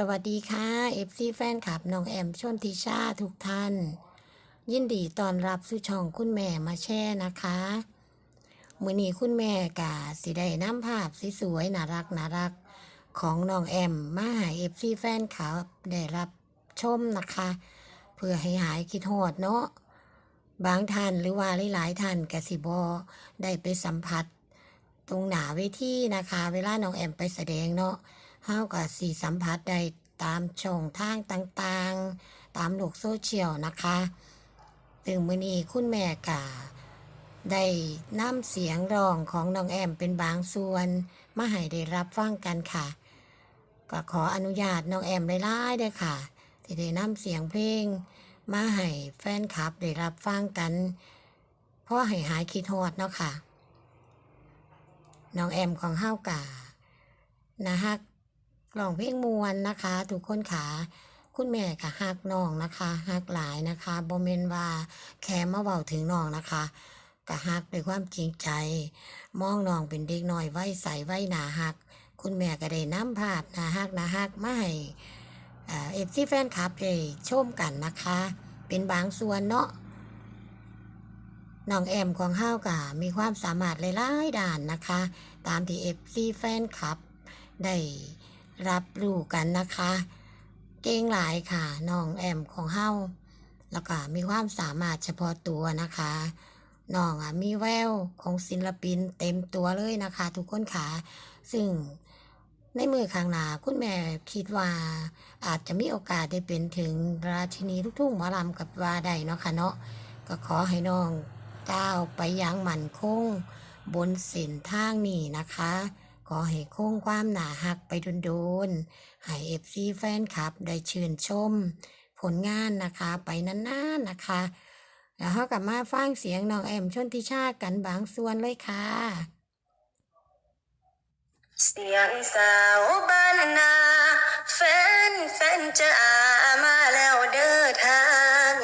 สวัสดีค่ะ FC แฟนคลับน้องแอมชนทิชาทุกท่าน ยินดีต้อนรับสู่ช่องคุณแม่มาแช่นะคะมือนี้คุณแม่กะสิได้น้ำภาพสวยๆน่ารักน่ารักของน้องแอมมาให้ FC แฟนคลับได้รับชมนะคะ เพื่อให้หายคิดฮอดเนาะบางท่านหรือว่าหลายๆท่านกสิบอได้ไปสัมผัส ตรงหนาเวทีนะคะ เวลาน้องแอมไปแสดงเนาะ เฮากับสีสัมผัสได้ตามช่องทางต่างๆ ตามโลกโซเชียลนะคะถึงมื้อนี้คุณแม่กะได้นำเสียงร้องของน้องแอมเป็นบางส่วนมาให้ได้รับฟังกันค่ะ ก็ขออนุญาตน้องแอมไล่ๆด้วยค่ะ ที่ได้นำเสียงเพลง มาให้แฟนคลับได้รับฟังกันเพราะให้หายคิดฮอดเนาะค่ะน้องแอมของเฮากะนะฮัก ร้องเพลงมวนนะคะทุกคนขาคุณแม่ก็ฮักน้องนะคะฮักหลายนะคะบ่แม่นว่าแค่มาเว้าถึงน้องนะคะก็ฮักด้วยความจริงใจ มองน้องเป็นเด็กน้อยไว้ใสไว้หนาฮัก คุณแม่ก็ได้น้ำภาพนาฮักนาฮักมาให้เอฟซีแฟนคลับได้ชมกันนะคะ เป็นบางส่วนเนาะน้องแอมของเฮากะมีความสามารถหลายๆด้านนะคะ ตามที่เอฟซีแฟนคลับได้ รับรู้กันนะคะ เก่งหลายค่ะน้องแอมของเฮาแล้วก็มีความสามารถเฉพาะตัวนะคะน้องอะมีแววของศิลปินเต็มตัวเลยนะคะ ทุกคนค่ะซึ่งในมือข้างหน้าคุณแม่คิดว่าอาจจะมีโอกาสได้เป็นถึงราชินีลูกทุ่งหมอลำกับว่าได้เนาะค่ะเนาะก็ขอให้น้องก้าวไปอยังมั่นคง บนเส้นทางนี้นะคะ ขอให้คงความหนาหักไปโดนๆให้เอฟซีแฟนคลับได้ชื่นชม ผลงานนะคะไปนานๆนะคะ แล้วเขากลับมาฟังเสียงน้องแอมชนทิชากันบางส่วนเลยค่ะ เสียงสาวบ้านนาแฟนแฟนจะอามาแล้วเดินทาง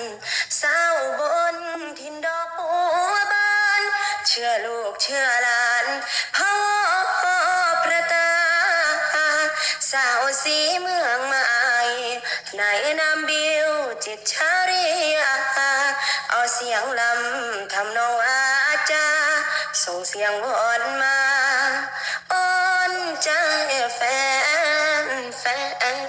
สาวบนทินดอกบัวบาน เชื่อลูกเชื่อหลาน สาวสีเมืองใหม่นายนามบิวจิตชาริยาเอาเสียงลำทำนองอาจาส่งเสียงวอนมาอ้อนใจแฟนแฟน